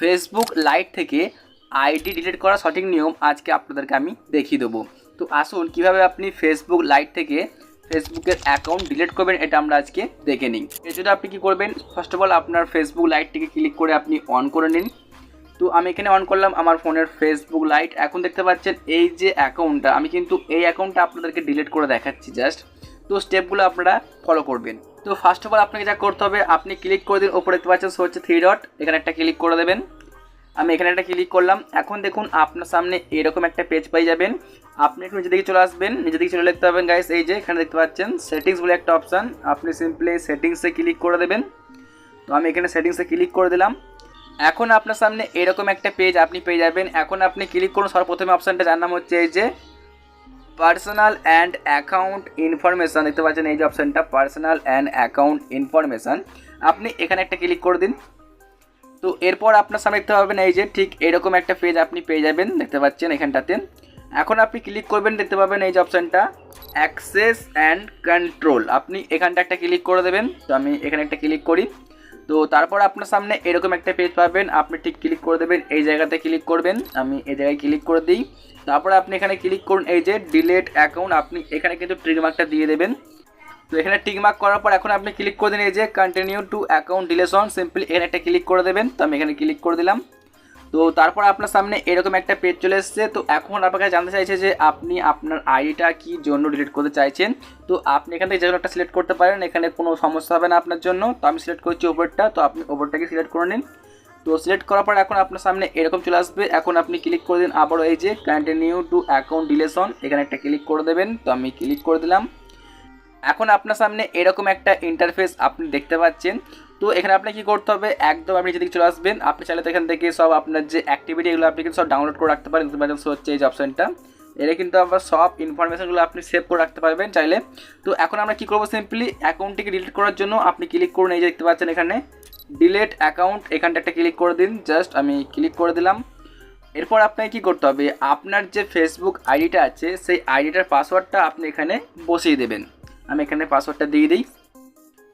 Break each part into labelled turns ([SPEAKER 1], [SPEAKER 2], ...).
[SPEAKER 1] Facebook lite থেকে ID delete করা সঠিক নিয়ম আজকে আপনাদেরকে আমি দেখিয়ে দেবো। তো আসুন, কীভাবে আপনি ফেসবুক লাইট থেকে ফেসবুকের অ্যাকাউন্ট ডিলিট করবেন, এটা আমরা আজকে দেখে নিই। এর জন্য আপনি কী করবেন? ফার্স্ট অফ অল আপনার ফেসবুক লাইটটিকে ক্লিক করে আপনি অন করে নিন। তো আমি এখানে অন করলাম আমার ফোনের ফেসবুক লাইট এখন দেখতে পাচ্ছেন, এই যে অ্যাকাউন্টটা আমি কিন্তু এই অ্যাকাউন্টটা আপনাদেরকে ডিলিট করে দেখাচ্ছি জাস্ট তো স্টেপগুলো আপনারা ফলো করবেন। তো ফার্স্ট অফ অল আপনাকে যা করতে হবে, আপনি ক্লিক করে দিন ওপরে দেখতে পাচ্ছেন সো হচ্ছে থ্রি ডট এখানে একটা ক্লিক করে দেবেন। আমি এখানে একটা ক্লিক করলাম। এখন দেখুন, আপনার সামনে এরকম একটা পেজ পেয়ে যাবেন। আপনি একটু নিজে দিকে চলে আসবেন। নিজে দিকে চলে দেখতে পাবেন গাইস এই যে এখানে দেখতে পাচ্ছেন সেটিংস বলে একটা অপশান আপনি সিম্পলি সেটিংসে ক্লিক করে দেবেন। তো আমি এখানে সেটিংসে ক্লিক করে দিলাম। এখন আপনার সামনে এরকম একটা পেজ আপনি পেয়ে যাবেন। এখন আপনি ক্লিক করুন, সর্বপ্রথমে অপশানটা যার নাম হচ্ছে এই যে পার্সোনাল অ্যান্ড অ্যাকাউন্ট ইনফরমেশান দেখতে পাচ্ছেন এই যে অপশানটা পার্সোনাল অ্যান্ড অ্যাকাউন্ট ইনফরমেশান আপনি এখানে একটা ক্লিক করে দিন। তো এরপর আপনার সামনে দেখতে পাবেন এই যে ঠিক এরকম একটা পেজ আপনি পেয়ে যাবেন, দেখতে পাচ্ছেন এখানটাতে। এখন আপনি ক্লিক করবেন, দেখতে পাবেন এই যে অপশানটা অ্যাক্সেস অ্যান্ড কন্ট্রোল আপনি এখানটা একটা ক্লিক করে দেবেন। তো আমি এখানে একটা ক্লিক করি। তো তারপর আপনার সামনে এরকম একটা পেজ পাবেন। আপনি ঠিক ক্লিক করে দেবেন, এই জায়গাতে ক্লিক করবেন। আমি এই জায়গায় ক্লিক করে দিই। তারপর আপনি এখানে ক্লিক করুন, এই যে ডিলেট অ্যাকাউন্ট আপনি এখানে কিন্তু ট্রিকমার্কটা দিয়ে দেবেন। তো এখানে টিকমার্ক করার পর এখন আপনি ক্লিক করে দিন, এই যে continue to account deletion simply এখানে একটা ক্লিক করে দেবেন। তো আমি এখানে ক্লিক করে দিলাম। তো তারপর আপনার সামনে এরকম একটা পেজ চলে এসেছে। তো এখন আপনার কাছে জানতে চাইছে যে আপনি আপনার আইডিটা কি জন্য ডিলিট করতে চাইছেন? তো আপনি এখান থেকে যে একটা সিলেক্ট করতে পারেন। এখানে কোনো সমস্যা হবে না আপনার জন্য। তো আমি সিলেক্ট করছি ওপরটা তো আপনি ওপরটাকে সিলেক্ট করে নিন। তো সিলেক্ট করার পর এখন আপনার সামনে এরকম চলে আসবে। এখন আপনি ক্লিক করে দিন আবারও এই যে কন্টিনিউ টু অ্যাকাউন্ট ডিলেশন এখানে একটা ক্লিক করে দেবেন। তো আমি ক্লিক করে দিলাম। এখন আপনার সামনে এরকম একটা ইন্টারফেস আপনি দেখতে পাচ্ছেন। তো এখানে আপনি কি করতে হবে? একদম আপনি যেদিকে চলে আসবেন, আপনি চাইলে তো এখান থেকে সব আপনার যে অ্যাক্টিভিটি এগুলো আপনি কিন্তু সব ডাউনলোড করে রাখতে পারেন। পাচ্ছেন হচ্ছে এই যে অপশানটা এর কিন্তু আবার সব ইনফরমেশনগুলো আপনি সেভ করে রাখতে পারবেন চাইলে। তো এখন আমরা কি করব সিম্পলি অ্যাকাউন্টটিকে ডিলিট করার জন্য আপনি ক্লিক করুন এই যে দেখতে পাচ্ছেন এখানে। ডিলেট অ্যাকাউন্ট এখানটা একটা ক্লিক করে দিন। জাস্ট আমি ক্লিক করে দিলাম। এরপর আপনাকে কী করতে হবে? আপনার যে ফেসবুক আইডিটা আছে, সেই আইডিটার পাসওয়ার্ডটা আপনি এখানে বসিয়ে দেবেন। আমি এখানে পাসওয়ার্ডটা দিয়ে দিই।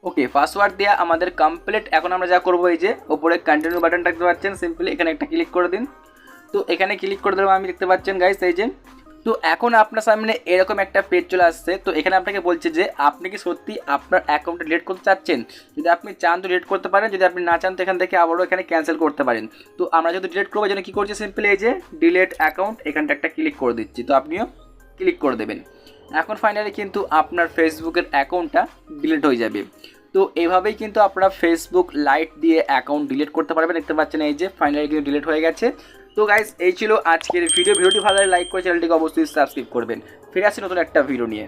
[SPEAKER 1] ওকে পাসওয়ার্ড দেওয়া আমাদের কমপ্লিট এখন আমরা যা করব এই যে, ওপরে কন্টিনিউ বাটনটা দেখতে পাচ্ছেন সিম্পলি এখানে একটা ক্লিক করে দিন। তো এখানে ক্লিক করে দিলাম, আমি দেখতে পাচ্ছেন গাইস এই যে। তো এখন আপনার সামনে এরকম একটা পেজ চলে আসছে। তো এখানে আপনাকে বলছে যে, আপনি কি সত্যি আপনার অ্যাকাউন্টটা ডিলিট করতে চাচ্ছেন? যদি আপনি চান তো ডিলিট করতে পারেন, যদি আপনি না চান তো এখান থেকে আবারও এখানে ক্যান্সেল করতে পারেন। তো আমরা যদি ডিলিট করব যেন কী করছি? সিম্পলি এই যে ডিলেট অ্যাকাউন্ট এখানটা একটা ক্লিক করে দিচ্ছি। তো আপনিও ক্লিক করে দেবেন। এখন ফাইনালি কিন্তু আপনার ফেসবুকের অ্যাকাউন্টটা ডিলিট হয়ে যাবে। তো এভাবেই কিন্তু আপনারা ফেসবুক লাইট দিয়ে অ্যাকাউন্ট ডিলিট করতে পারবেন। দেখতে পাচ্ছেন এই যে ফাইনালি কিন্তু ডিলিট হয়ে গেছে। তো গাইজ এই ছিল আজকের ভিডিও ভিডিওটি ভালো লাগে লাইক করে চ্যানেলটিকে অবশ্যই সাবস্ক্রাইব করবেন। ফিরে আসছি নতুন একটা ভিডিও নিয়ে।